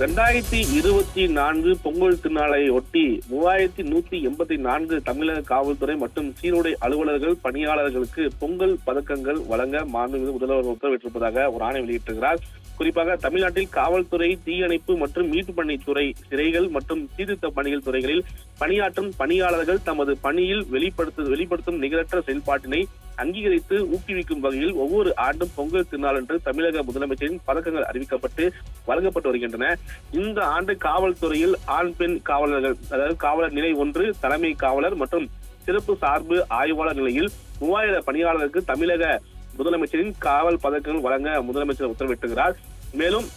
ரெண்டாயிரத்தி இருபத்தி நான்கு பொங்கல் திருநாளை ஒட்டி மூவாயிரத்தி நூத்தி எண்பத்தி நான்கு தமிழக காவல்துறை மற்றும் சீருடை அலுவலர்கள் பணியாளர்களுக்கு பொங்கல் பதக்கங்கள் வழங்க மாண்புமிகு முதல்வர் உத்தரவிட்டிருப்பதாக ஒரு ஆணை வெளியிட்டிருக்கிறார். குறிப்பாக தமிழ்நாட்டில் காவல்துறை தீயணைப்பு மற்றும் மீட்பு பணித்துறை சிறைகள் மற்றும் சீர்திருத்த பணிகள் துறைகளில் பணியாற்றும் பணியாளர்கள் தமது பணியில் வெளிப்படுத்து வெளிப்படுத்தும் நிகரற்ற செயல்பாட்டினை அங்கீகரித்து ஊக்குவிக்கும் வகையில் ஒவ்வொரு ஆண்டும் பொங்கல் திருநாளன்று தமிழக முதலமைச்சரின் பதக்கங்கள் அறிவிக்கப்பட்டு வழங்கப்பட்டு வருகின்றன. இந்த ஆண்டு காவல்துறையில் ஆண் பெண் காவலர்கள் அதாவது காவலர் நிலை ஒன்று தலைமை காவலர் மற்றும் சிறப்பு சார்பு ஆய்வாளர் நிலையில் மூவாயிரம் பணியாளர்களுக்கு தமிழக முதலமைச்சரின் காவல் பதக்கங்கள் வழங்க முதலமைச்சர் உத்தரவிட்டுகிறார். மேலும்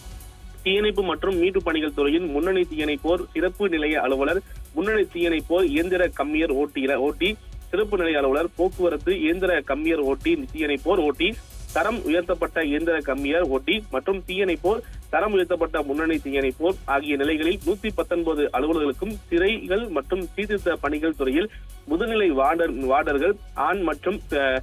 தீயணைப்பு மற்றும் மீட்பு பணிகள் துறையின் முன்னணி தீயணைப்போர் சிறப்பு நிலைய அலுவலர் முன்னணி தீயணைப்போர் இயந்திர கம்மியர் ஓட்டி ஓட்டி சிறப்பு நிலைய அலுவலர் போக்குவரத்து இயந்திர கம்மியர் ஓட்டி தீயணைப்போர் ஓட்டி தரம் உயர்த்தப்பட்ட இயந்திர கம்மியர் ஓட்டி மற்றும் தீயணைப்போர் தரம் உயர்த்தப்பட்ட முன்னணி தீயணைப்போர் ஆகிய நிலைகளில் நூத்தி பத்தொன்பது அலுவலர்களுக்கும் சிறைகள் மற்றும் சீர்திருத்த பணிகள் துறையில் முதுநிலை வார்டர் வார்டர்கள் ஆண் மற்றும் அஹ்,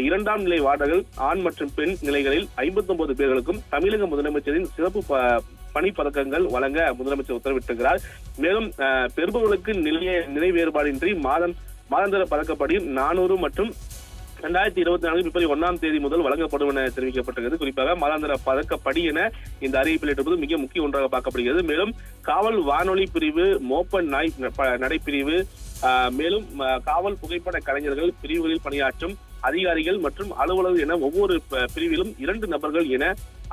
இரண்டாம் நிலை வார்டர்கள் ஆண் மற்றும் பெண் நிலைகளில் ஐம்பத்தி பேர்களுக்கும் தமிழக முதலமைச்சரின் சிறப்பு ப- பணி பதக்கங்கள் வழங்க முதலமைச்சர் உத்தரவிட்டிருக்கிறார். மேலும் அஹ், பெறுபவர்களுக்கு நிலைய நிலை வேறுபாடின்றி மாதம் மாதாந்திர பதக்கப்படி நானூறு மற்றும் ரெண்டாயிரத்தி இருபத்தி நான்கு பிப்ரவரி ஒன்னாம் தேதி முதல் வழங்கப்படும் என தெரிவிக்கப்பட்டிருக்கிறது. குறிப்பாக மாதாந்திர பதக்கப்படி என இந்த அறிவிப்பில் இருப்பது மிக முக்கிய ஒன்றாக பார்க்கப்படுகிறது. மேலும் காவல் வானொலி பிரிவு மோப்பன் நாய் நடைப்பிரிவு மேலும் காவல் புகைப்பட கலைஞர்கள் பிரிவுகளில் பணியாற்றும் அதிகாரிகள் மற்றும் அலுவலர்கள் என ஒவ்வொரு பிரிவிலும் இரண்டு நபர்கள் என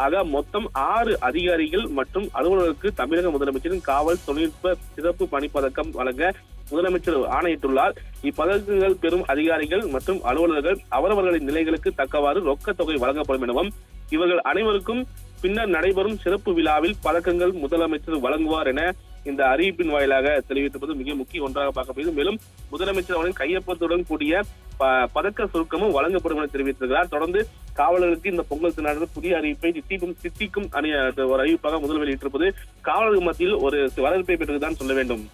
ஆக மொத்தம் ஆறு அதிகாரிகள் மற்றும் அலுவலருக்கு தமிழக முதலமைச்சரின் காவல் தொழில்நுட்ப சிறப்பு பணிப்பதக்கம் வழங்க முதலமைச்சர் ஆணையிட்டுள்ளார். இப்பதக்கங்கள் பெறும் அதிகாரிகள் மற்றும் அலுவலர்கள் அவரவர்களின் நிலைகளுக்கு தக்கவாறு ரொக்க தொகை வழங்கப்படும் எனவும் இவர்கள் அனைவருக்கும் பின்னர் நடைபெறும் சிறப்பு விழாவில் பதக்கங்கள் முதலமைச்சர் வழங்குவார் என இந்த அறிவிப்பின் வாயிலாக தெரிவித்திருப்பது மிக முக்கிய ஒன்றாக பார்க்கப்படுகிறது மேலும் முதலமைச்சர் அவரின் கையொப்பத்துடன் கூடிய ப- பதக்க சுருக்கமும் வழங்கப்படும் என தெரிவித்திருக்கிறார். தொடர்ந்து காவலர்களுக்கு இந்த பொங்கல் திருநாடு புதிய அறிவிப்பை சித்திக்கும் சித்திக்கும் அணி ஒரு அறிவிப்பாக முதல் வெளியிட்டிருப்பது காவலர்கள் மத்தியில் ஒரு வரவேற்பை பெற்றதுதான் சொல்ல வேண்டும்.